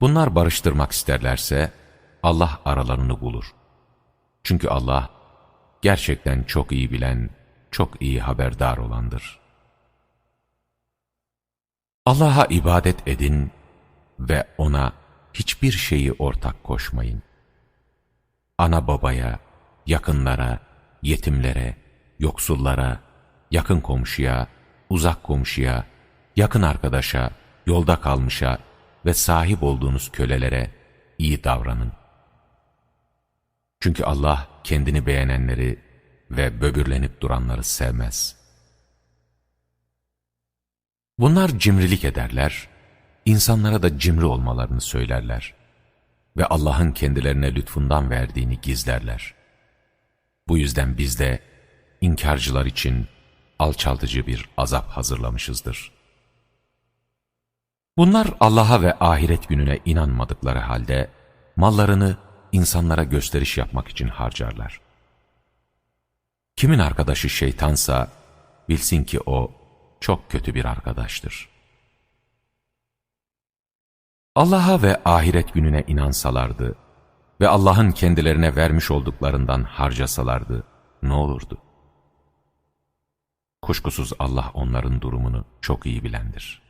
Bunlar barıştırmak isterlerse Allah aralarını bulur. Çünkü Allah gerçekten çok iyi bilen, çok iyi haberdar olandır. Allah'a ibadet edin ve O'na hiçbir şeyi ortak koşmayın. Ana babaya, yakınlara, yetimlere, yoksullara, yakın komşuya, uzak komşuya, yakın arkadaşa, yolda kalmışa ve sahip olduğunuz kölelere iyi davranın. Çünkü Allah kendini beğenenleri ve böbürlenip duranları sevmez. Bunlar cimrilik ederler, insanlara da cimri olmalarını söylerler ve Allah'ın kendilerine lütfundan verdiğini gizlerler. Bu yüzden biz de inkarcılar için alçaltıcı bir azap hazırlamışızdır. Bunlar Allah'a ve ahiret gününe inanmadıkları halde mallarını insanlara gösteriş yapmak için harcarlar. Kimin arkadaşı şeytansa bilsin ki o çok kötü bir arkadaştır. Allah'a ve ahiret gününe inansalardı ve Allah'ın kendilerine vermiş olduklarından harcasalardı ne olurdu? Kuşkusuz Allah onların durumunu çok iyi bilendir.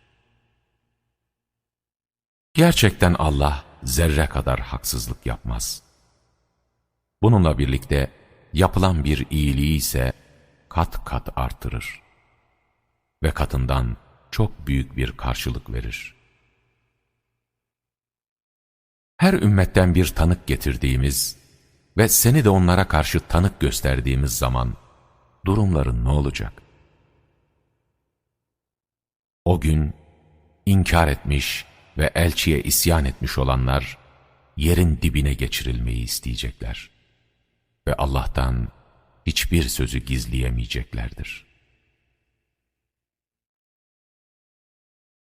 Gerçekten Allah zerre kadar haksızlık yapmaz. Bununla birlikte yapılan bir iyiliği ise kat kat artırır ve katından çok büyük bir karşılık verir. Her ümmetten bir tanık getirdiğimiz ve seni de onlara karşı tanık gösterdiğimiz zaman durumların ne olacak? O gün inkar etmiş ve elçiye isyan etmiş olanlar yerin dibine geçirilmeyi isteyecekler. Ve Allah'tan hiçbir sözü gizleyemeyeceklerdir.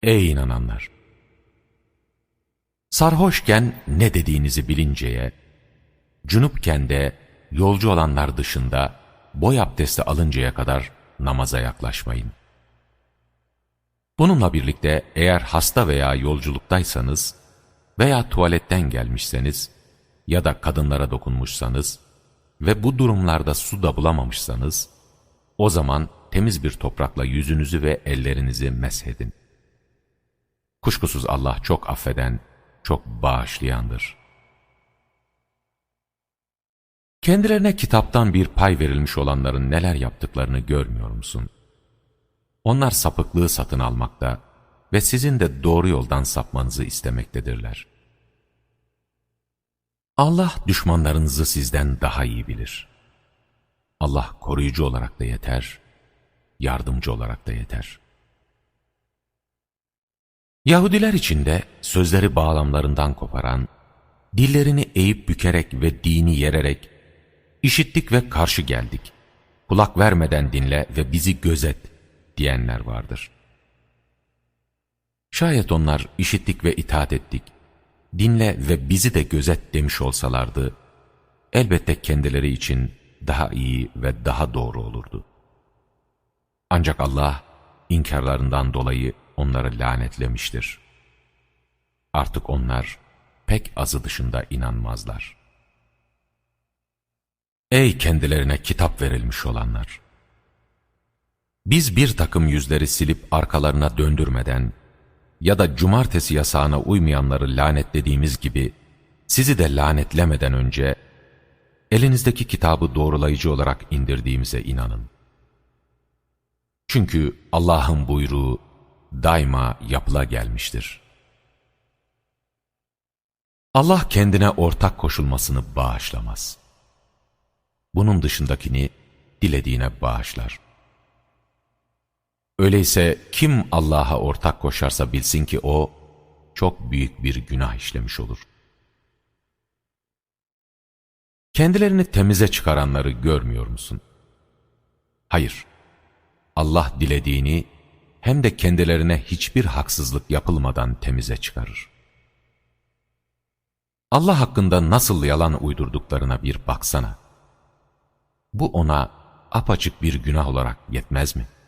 Ey inananlar! Sarhoşken ne dediğinizi bilinceye, cünüpken de yolcu olanlar dışında boy abdesti alıncaya kadar namaza yaklaşmayın. Bununla birlikte eğer hasta veya yolculuktaysanız veya tuvaletten gelmişseniz ya da kadınlara dokunmuşsanız ve bu durumlarda su da bulamamışsanız, o zaman temiz bir toprakla yüzünüzü ve ellerinizi meshedin. Kuşkusuz Allah çok affeden, çok bağışlayandır. Kendilerine kitaptan bir pay verilmiş olanların neler yaptıklarını görmüyor musun? Onlar sapıklığı satın almakta ve sizin de doğru yoldan sapmanızı istemektedirler. Allah düşmanlarınızı sizden daha iyi bilir. Allah koruyucu olarak da yeter, yardımcı olarak da yeter. Yahudiler içinde sözleri bağlamlarından koparan, dillerini eğip bükerek ve dini yererek, işittik ve karşı geldik, kulak vermeden dinle ve bizi gözet diyenler vardır. Şayet onlar işittik ve itaat ettik, dinle ve bizi de gözet demiş olsalardı, elbette kendileri için daha iyi ve daha doğru olurdu. Ancak Allah inkarlarından dolayı onları lanetlemiştir. Artık onlar pek azı dışında inanmazlar. Ey kendilerine kitap verilmiş olanlar! Biz bir takım yüzleri silip arkalarına döndürmeden ya da cumartesi yasağına uymayanları lanetlediğimiz gibi sizi de lanetlemeden önce elinizdeki kitabı doğrulayıcı olarak indirdiğimize inanın. Çünkü Allah'ın buyruğu daima yapıla gelmiştir. Allah kendine ortak koşulmasını bağışlamaz. Bunun dışındakini dilediğine bağışlar. Öyleyse kim Allah'a ortak koşarsa bilsin ki o çok büyük bir günah işlemiş olur. Kendilerini temize çıkaranları görmüyor musun? Hayır. Allah dilediğini hem de kendilerine hiçbir haksızlık yapılmadan temize çıkarır. Allah hakkında nasıl yalan uydurduklarına bir baksana. Bu ona apaçık bir günah olarak yetmez mi?''